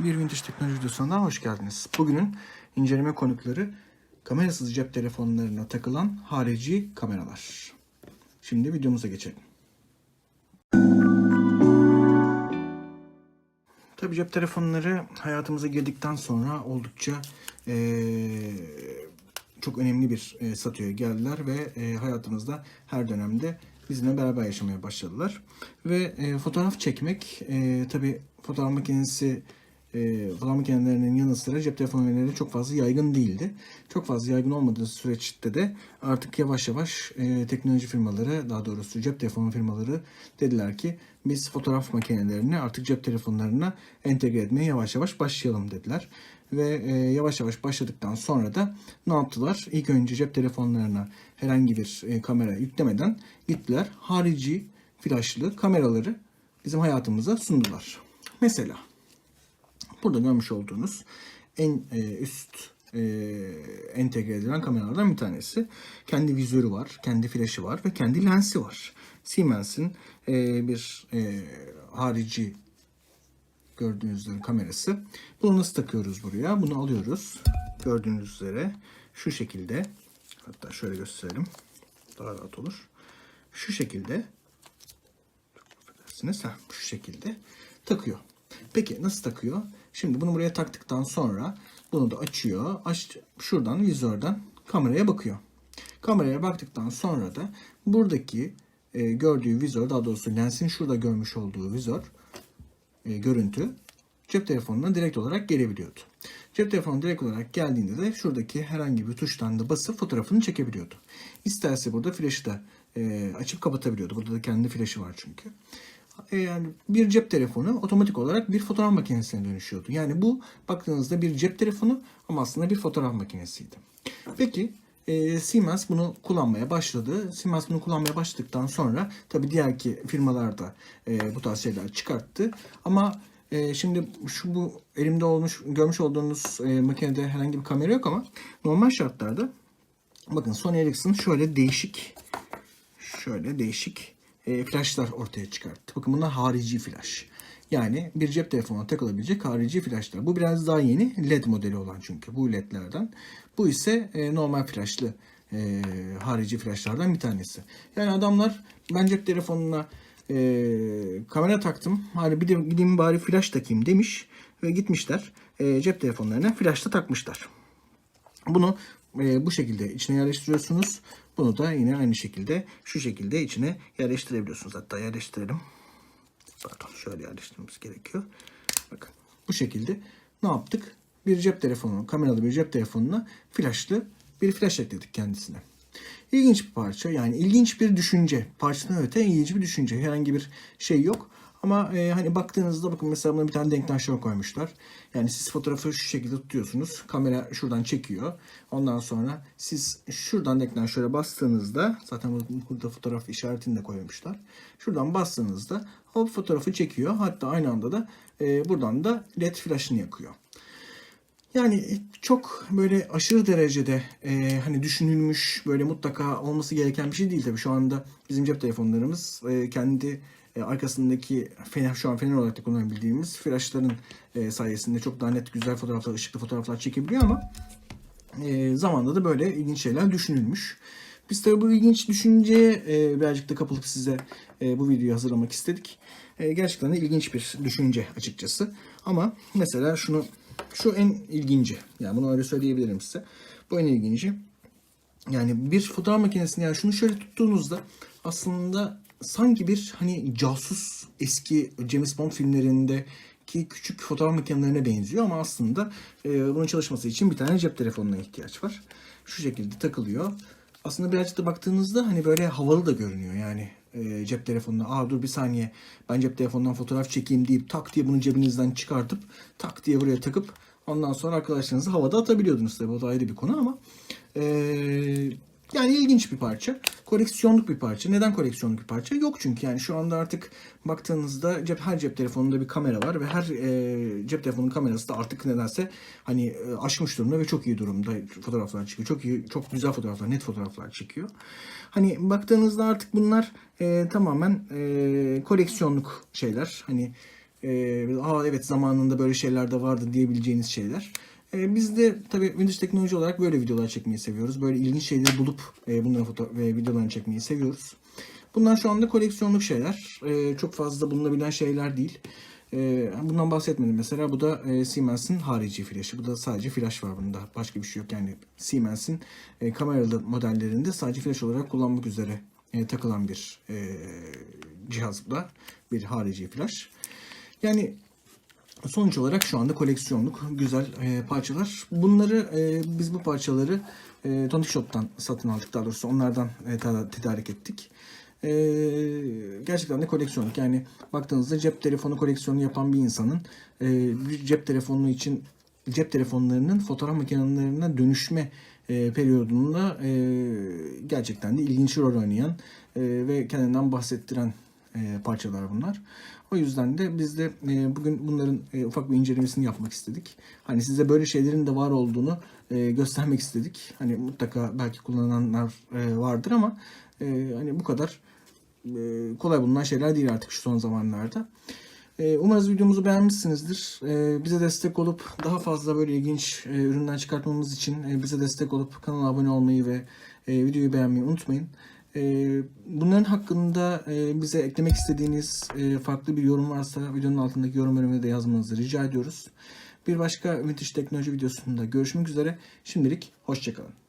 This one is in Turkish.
Bir Vintage Teknoloji videosuna hoş geldiniz. Bugünün inceleme konukları kamerasız cep telefonlarına takılan harici kameralar. Şimdi videomuza geçelim. Tabii cep telefonları hayatımıza girdikten sonra oldukça eee, çok önemli bir e, statüye geldiler ve e, hayatımızda her dönemde bizimle beraber yaşamaya başladılar. Ve e, fotoğraf çekmek e, tabii fotoğraf makinesi e, fotoğraf makinelerinin yanı sıra cep telefonları çok fazla yaygın değildi. Çok fazla yaygın olmadığı süreçte de artık yavaş yavaş e, teknoloji firmaları daha doğrusu cep telefonu firmaları dediler ki biz fotoğraf makinelerini artık cep telefonlarına entegre etmeye yavaş yavaş başlayalım dediler. Ve e, yavaş yavaş başladıktan sonra da ne yaptılar? İlk önce cep telefonlarına herhangi bir e, kamera yüklemeden gittiler harici flaşlı kameraları bizim hayatımıza sundular. Mesela Burada görmüş olduğunuz en e, üst e, entegre edilen kameralardan bir tanesi. Kendi vizörü var, kendi flaşı var ve kendi lensi var. Siemens'in e, bir harici gördüğünüz üzere kamerası. Bunu nasıl takıyoruz buraya? Bunu alıyoruz. Gördüğünüz üzere şu şekilde. Hatta şöyle gösterelim. Daha rahat olur. Şu şekilde affedersiniz. Heh, şu şekilde takıyor. Peki nasıl takıyor? Şimdi bunu buraya taktıktan sonra bunu da açıyor. Aç, şuradan vizörden kameraya bakıyor. Kameraya baktıktan sonra da buradaki e, gördüğü vizör daha doğrusu lensin şurada görmüş olduğu vizör e, görüntü cep telefonuna direkt olarak gelebiliyordu. Cep telefonu direkt olarak geldiğinde de şuradaki herhangi bir tuştan da basıp fotoğrafını çekebiliyordu. İsterse burada flaşı da e, açıp kapatabiliyordu. Burada da kendi flaşı var çünkü. E, yani bir cep telefonu otomatik olarak bir fotoğraf makinesine dönüşüyordu. Yani bu baktığınızda bir cep telefonu ama aslında bir fotoğraf makinesiydi. Peki e, Siemens bunu kullanmaya başladı. Siemens bunu kullanmaya başladıktan sonra tabii diğer ki firmalar da e, bu tarz şeyler çıkarttı. Ama e, şimdi şu bu elimde olmuş görmüş olduğunuz e, makinede herhangi bir kamera yok ama normal şartlarda bakın Sony Ericsson şöyle değişik şöyle değişik e, flashlar ortaya çıkarttı. Bakın bunlar harici flash. Yani bir cep telefonuna takılabilecek harici flashlar. Bu biraz daha yeni LED modeli olan çünkü bu LED'lerden. Bu ise e, normal flashlı e, harici flashlardan bir tanesi. Yani adamlar ben cep telefonuna e, kamera taktım. Hani bir de gideyim bari flash takayım demiş ve gitmişler e, cep telefonlarına flash da takmışlar. Bunu e, bu şekilde içine yerleştiriyorsunuz. Bunu da yine aynı şekilde şu şekilde içine yerleştirebiliyorsunuz. Hatta yerleştirelim. Pardon şöyle yerleştirmemiz gerekiyor. Bakın bu şekilde ne yaptık? Bir cep telefonu, kameralı bir cep telefonuna flashlı bir flash ekledik kendisine. İlginç bir parça yani ilginç bir düşünce. Parçadan öte ilginç bir düşünce. Herhangi bir şey yok. Ama e, hani baktığınızda bakın mesela buna bir tane denktaşlar koymuşlar. Yani siz fotoğrafı şu şekilde tutuyorsunuz. Kamera şuradan çekiyor. Ondan sonra siz şuradan denktaşlara bastığınızda zaten burada fotoğraf işaretini de koymuşlar. Şuradan bastığınızda o fotoğrafı çekiyor. Hatta aynı anda da e, buradan da led flash'ını yakıyor. Yani çok böyle aşırı derecede e, hani düşünülmüş böyle mutlaka olması gereken bir şey değil tabii. Şu anda bizim cep telefonlarımız e, kendi e, arkasındaki fener şu an fener olarak da kullanabildiğimiz flaşların e, sayesinde çok daha net güzel fotoğraflar, ışıklı fotoğraflar çekebiliyor ama e, zamanda da böyle ilginç şeyler düşünülmüş. Biz tabii bu ilginç düşünceye e, birazcık da kapılıp size e, bu videoyu hazırlamak istedik. E, gerçekten de ilginç bir düşünce açıkçası. Ama mesela şunu şu en ilginci. Yani bunu öyle söyleyebilirim size. Bu en ilginci. Yani bir fotoğraf makinesini yani şunu şöyle tuttuğunuzda aslında sanki bir hani casus eski James Bond filmlerindeki küçük fotoğraf makinelerine benziyor ama aslında e, bunun çalışması için bir tane cep telefonuna ihtiyaç var. Şu şekilde takılıyor. Aslında birazcık da baktığınızda hani böyle havalı da görünüyor yani e, cep telefonuna. Aa dur bir saniye ben cep telefonundan fotoğraf çekeyim deyip tak diye bunu cebinizden çıkartıp tak diye buraya takıp ondan sonra arkadaşlarınızı havada atabiliyordunuz tabii o da ayrı bir konu ama e, yani ilginç bir parça. Koleksiyonluk bir parça. Neden koleksiyonluk bir parça? Yok çünkü yani şu anda artık baktığınızda cep her cep telefonunda bir kamera var ve her e, cep telefonunun kamerası da artık nedense hani e, aşmış durumda ve çok iyi durumda fotoğraflar çıkıyor. Çok iyi, çok güzel fotoğraflar, net fotoğraflar çıkıyor. Hani baktığınızda artık bunlar e, tamamen e, koleksiyonluk şeyler. Hani e, Aa, evet zamanında böyle şeyler de vardı diyebileceğiniz şeyler. E, biz de tabii Windows teknoloji olarak böyle videolar çekmeyi seviyoruz. Böyle ilginç şeyleri bulup e, bunların foto ve videolarını çekmeyi seviyoruz. Bunlar şu anda koleksiyonluk şeyler. E, çok fazla bulunabilen şeyler değil. E, bundan bahsetmedim mesela. Bu da e, Siemens'in harici flaşı. Bu da sadece flash var bunda. Başka bir şey yok. Yani Siemens'in e, kameralı modellerinde sadece flash olarak kullanmak üzere e, takılan bir e, cihaz bu da. Bir harici flash. Yani Sonuç olarak şu anda koleksiyonluk güzel e, parçalar. Bunları e, biz bu parçaları e, Tonic Shop'tan satın aldık daha doğrusu onlardan e, tedarik ettik. E, gerçekten de koleksiyonluk yani baktığınızda cep telefonu koleksiyonu yapan bir insanın e, cep telefonu için cep telefonlarının fotoğraf makinelerine dönüşme e, periyodunda e, gerçekten de ilginç rol oynayan e, ve kendinden bahsettiren e, parçalar bunlar. O yüzden de biz de e, bugün bunların e, ufak bir incelemesini yapmak istedik. Hani size böyle şeylerin de var olduğunu e, göstermek istedik. Hani mutlaka belki kullananlar vardır ama hani bu kadar kolay bulunan şeyler değil artık şu son zamanlarda. Umarız videomuzu beğenmişsinizdir. Bize destek olup daha fazla böyle ilginç ürünler çıkartmamız için bize destek olup kanala abone olmayı ve videoyu beğenmeyi unutmayın. E, Bunların hakkında e, bize eklemek istediğiniz e, farklı bir yorum varsa videonun altındaki yorum bölümüne de yazmanızı rica ediyoruz. Bir başka Vintage Teknoloji videosunda görüşmek üzere. Şimdilik hoşçakalın.